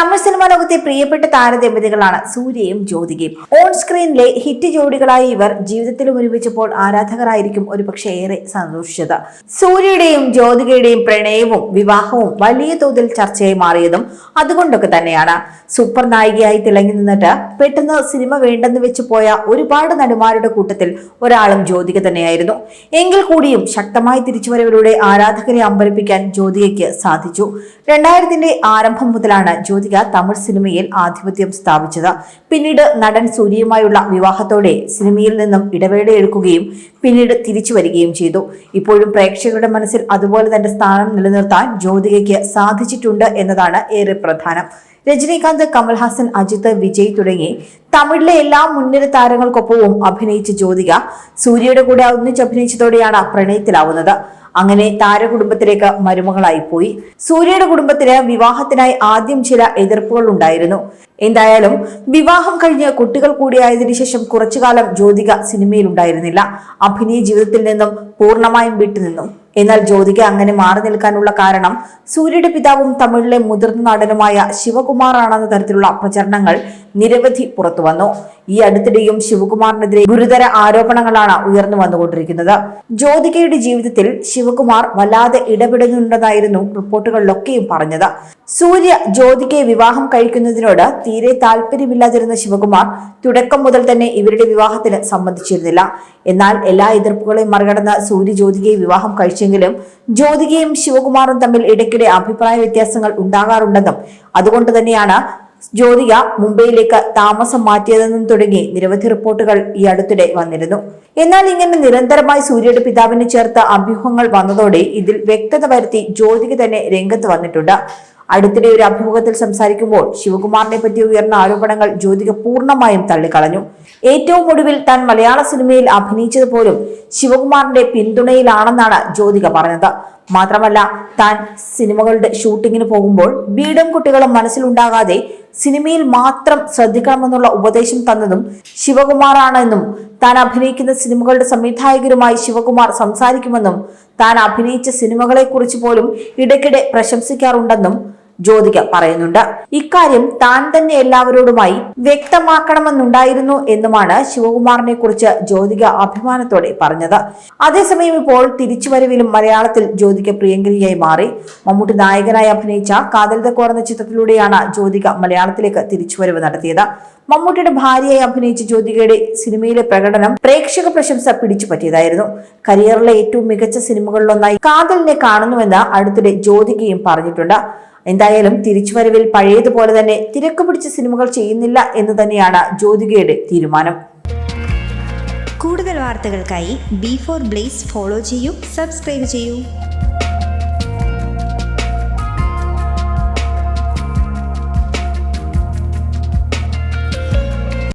Tamil cinema ലോകത്തെ പ്രിയപ്പെട്ട താരദമ്പതികളാണ് സൂര്യയും ജ്യോതികയും. On സ്ക്രീനിലെ hit ജോഡികളായ ഇവർ ജീവിതത്തിലും ഒരുമിച്ചപ്പോൾ ആരാധകരായിരിക്കും ഒരുപക്ഷെ ഏറെ സന്തോഷിച്ചത്. സൂര്യയുടെയും ജ്യോതികയുടെയും പ്രണയവും വിവാഹവും വലിയ തോതിൽ ചർച്ചയായി മാറിയതും അതുകൊണ്ടൊക്കെ തന്നെയാണ്. സൂപ്പർ നായികയായി തിളങ്ങി നിന്നിട്ട് പെട്ടെന്ന് സിനിമ വേണ്ടെന്ന് വെച്ച് പോയ ഒരുപാട് നടിമാരുടെ കൂട്ടത്തിൽ ഒരാളും ജ്യോതിക തന്നെയായിരുന്നു. എങ്കിൽ കൂടിയും ശക്തമായി തിരിച്ചുവരവിലൂടെ ആരാധകരെ അമ്പരപ്പിക്കാൻ ജ്യോതികയ്ക്ക് സാധിച്ചു. രണ്ടായിരത്തിന്റെ ആരംഭം മുതലാണ് ജ്യോതിക തമിഴ് സിനിമയിൽ ആധിപത്യം സ്ഥാപിച്ചത്. പിന്നീട് നടൻ സൂര്യയുമായുള്ള വിവാഹത്തോടെ സിനിമയിൽ നിന്നും ഇടവേളയെടുക്കുകയും പിന്നീട് തിരിച്ചു വരികയും ചെയ്തു. ഇപ്പോഴും പ്രേക്ഷകരുടെ മനസ്സിൽ അതുപോലെ തന്റെ സ്ഥാനം നിലനിർത്താൻ ജ്യോതികയ്ക്ക് സാധിച്ചിട്ടുണ്ട് എന്നതാണ് ഏറെ പ്രധാനം. രജനീകാന്ത് കമൽഹാസൻ അജിത് വിജയ് തുടങ്ങി തമിഴിലെ എല്ലാ മുൻനിര താരങ്ങൾക്കൊപ്പവും അഭിനയിച്ച ജ്യോതിക സൂര്യയുടെ കൂടെ ഒന്നിച്ച് അഭിനയിച്ചതോടെയാണ് പ്രണയത്തിലാവുന്നത്. അങ്ങനെ താരകുടുംബത്തിലേക്ക് മരുമകളായി പോയി. സൂര്യയുടെ കുടുംബത്തിന് വിവാഹത്തിനായി ആദ്യം ചില എതിർപ്പുകൾ ഉണ്ടായിരുന്നു. എന്തായാലും വിവാഹം കഴിഞ്ഞ് കുട്ടികൾ കൂടിയായതിനു ശേഷം കുറച്ചുകാലം ജ്യോതിക സിനിമയിൽ ഉണ്ടായിരുന്നില്ല അഭിനയ ജീവിതത്തിൽ നിന്നും പൂർണമായും വിട്ടുനിന്നു. എന്നാൽ ജ്യോതിക അങ്ങനെ മാറി നിൽക്കാനുള്ള കാരണം സൂര്യയുടെ പിതാവും തമിഴിലെ മുതിർന്ന നടനുമായ ശിവകുമാറാണെന്ന തരത്തിലുള്ള പ്രചരണങ്ങൾ നിരവധി പുറത്തു വന്നു. ഈ അടുത്തിടെയും ശിവകുമാറിനെതിരെ ഗുരുതര ആരോപണങ്ങളാണ് ഉയർന്നു വന്നുകൊണ്ടിരിക്കുന്നത്. ജ്യോതികയുടെ ജീവിതത്തിൽ ശിവകുമാർ വല്ലാതെ ഇടപെടുന്നുണ്ടെന്നായിരുന്നു റിപ്പോർട്ടുകളിലൊക്കെയും പറഞ്ഞത്. സൂര്യ ജ്യോതികയെ വിവാഹം കഴിക്കുന്നതിനോട് തീരെ താല്പര്യമില്ലാതിരുന്ന ശിവകുമാർ തുടക്കം മുതൽ തന്നെ ഇവരുടെ വിവാഹത്തിന് സമ്മതിച്ചിരുന്നില്ല. എന്നാൽ എല്ലാ എതിർപ്പുകളെയും മറികടന്ന് സൂര്യ ജ്യോതികയെ വിവാഹം കഴിച്ചെങ്കിലും ജ്യോതികയും ശിവകുമാറും തമ്മിൽ ഇടയ്ക്കിടെ അഭിപ്രായ വ്യത്യാസങ്ങൾ ഉണ്ടാകാറുണ്ടെന്നും അതുകൊണ്ട് തന്നെയാണ് ജ്യോതിക മുംബൈയിലേക്ക് താമസം മാറ്റിയതെന്നും തുടങ്ങി നിരവധി റിപ്പോർട്ടുകൾ ഈ അടുത്തിടെ വന്നിരുന്നു. എന്നാൽ ഇങ്ങനെ നിരന്തരമായി സൂര്യയുടെ പിതാവിനെ ചേർത്ത അഭ്യൂഹങ്ങൾ വന്നതോടെ ഇതിൽ വ്യക്തത വരുത്തി ജ്യോതിക തന്നെ രംഗത്ത് വന്നിട്ടുണ്ട്. അടുത്തിടെ ഒരു അഭിമുഖത്തിൽ സംസാരിക്കുമ്പോൾ ശിവകുമാറിനെ പറ്റി ഉയർന്ന ആരോപണങ്ങൾ ജ്യോതിക പൂർണമായും തള്ളിക്കളഞ്ഞു. ഏറ്റവും ഒടുവിൽ താൻ മലയാള സിനിമയിൽ അഭിനയിച്ചത് പോലും ശിവകുമാറിന്റെ പിന്തുണയിലാണെന്നാണ് ജ്യോതിക പറഞ്ഞത്. മാത്രമല്ല താൻ സിനിമകളുടെ ഷൂട്ടിങ്ങിന് പോകുമ്പോൾ വീടും കുട്ടികളും മനസ്സിലുണ്ടാകാതെ സിനിമയിൽ മാത്രം ശ്രദ്ധിക്കണമെന്നുള്ള ഉപദേശം തന്നതും ശിവകുമാറാണെന്നും താൻ അഭിനയിക്കുന്ന സിനിമകളുടെ സംവിധായകരുമായി ശിവകുമാർ സംസാരിക്കുമെന്നും താൻ അഭിനയിച്ച സിനിമകളെക്കുറിച്ച് പോലും ഇടയ്ക്കിടെ പ്രശംസിക്കാറുണ്ടെന്നും ജ്യോതിക പറയുന്നുണ്ട്. ഇക്കാര്യം താൻ തന്നെ എല്ലാവരോടുമായി വ്യക്തമാക്കണമെന്നുണ്ടായിരുന്നു എന്നുമാണ് ശിവകുമാറിനെ കുറിച്ച് ജ്യോതിക അഭിമാനത്തോടെ പറഞ്ഞത്. അതേസമയം ഇപ്പോൾ തിരിച്ചുവരവിലും മലയാളത്തിൽ ജ്യോതിക പ്രിയങ്കരിയായി മാറി. മമ്മൂട്ടി നായകനായി അഭിനയിച്ച കാതൽ കോർന്ന ചിത്രത്തിലൂടെയാണ് ജ്യോതിക മലയാളത്തിലേക്ക് തിരിച്ചുവരവ് നടത്തിയത്. മമ്മൂട്ടിയുടെ ഭാര്യയായി അഭിനയിച്ച ജ്യോതികയുടെ സിനിമയിലെ പ്രകടനം പ്രേക്ഷക പ്രശംസ പിടിച്ചു പറ്റിയതായിരുന്നു. കരിയറിലെ ഏറ്റവും മികച്ച സിനിമകളിലൊന്നായി കാതലിനെ കാണുന്നുവെന്ന് അടുത്തിടെ ജ്യോതികയും പറഞ്ഞിട്ടുണ്ട്. എന്തായാലും തിരിച്ചുവരവിൽ പഴയതുപോലെ തന്നെ തിരക്ക് പിടിച്ച സിനിമകൾ ചെയ്യുന്നില്ല എന്ന് തന്നെയാണ് ജ്യോതികയുടെ തീരുമാനം. കൂടുതൽ വാർത്തകൾക്കായി ബി ഫോർ ബ്ലേസ് ഫോളോ ചെയ്യൂ സബ്സ്ക്രൈബ് ചെയ്യൂ.